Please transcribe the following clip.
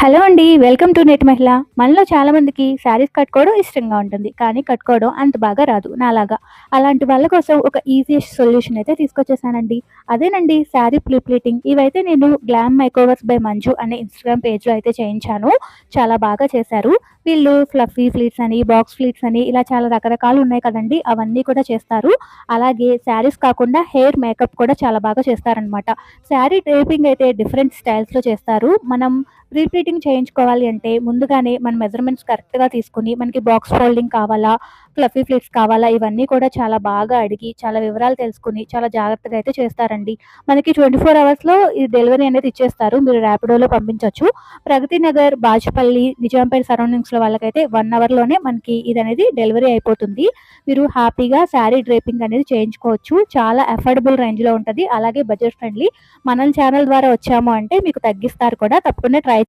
Hello అండి welcome to net మహిళ. మనలో చాలామందికి శారీస్ కట్టుకోవడం ఇష్టంగా ఉంటుంది కానీ కట్టుకోవడం అంత బాగా రాదు నాలాగా. అలాంటి వాళ్ళ కోసం ఒక ఈజియెస్ట్ సొల్యూషన్ అయితే తీసుకొచ్చేసానండి. అదేనండి శారీ ప్లీప్లీటింగ్ ఇవైతే నేను గ్లామ్ మైకోవర్స్ బై మంజు అనే ఇన్స్టాగ్రామ్ పేజ్లో అయితే చేయించాను. చాలా బాగా చేశారు. వీళ్ళు ఫ్లఫీ ఫ్లీట్స్ అని బాక్స్ ఫ్లీట్స్ అని ఇలా చాలా రకరకాలు ఉన్నాయి కదండి అవన్నీ కూడా చేస్తారు. అలాగే శారీస్ కాకుండా హెయిర్ మేకప్ కూడా చాలా బాగా చేస్తారనమాట. శారీ టేపింగ్ అయితే డిఫరెంట్ స్టైల్స్లో చేస్తారు. మనం ఫిట్టింగ్ చేయించుకోవాలి అంటే ముందుగానే మన మెజర్మెంట్స్ కరెక్ట్గా తీసుకుని మనకి బాక్స్ ఫోల్డింగ్ కావాలా ఫ్లఫీ ఫ్లిట్స్ కావాలా ఇవన్నీ కూడా చాలా బాగా అడిగి చాలా వివరాలు తెలుసుకుని చాలా జాగ్రత్తగా అయితే చేస్తారండి. మనకి ట్వంటీ ఫోర్ అవర్స్లో ఈ డెలివరీ అనేది ఇచ్చేస్తారు. మీరు ర్యాపిడోలో పంపించవచ్చు ప్రగతి నగర్ బాజ్పల్లి నిజాంపేట సరౌండింగ్స్లో వాళ్ళకైతే వన్ అవర్లోనే మనకి ఇది అనేది డెలివరీ అయిపోతుంది. మీరు హ్యాపీగా శారీ డ్రేపింగ్ అనేది చేయించుకోవచ్చు. చాలా అఫోర్డబుల్ రేంజ్లో ఉంటుంది. అలాగే బడ్జెట్ ఫ్రెండ్లీ మనం ఛానల్ ద్వారా వచ్చాము అంటే మీకు తగ్గిస్తారు కూడా. తప్పకుండా ట్రై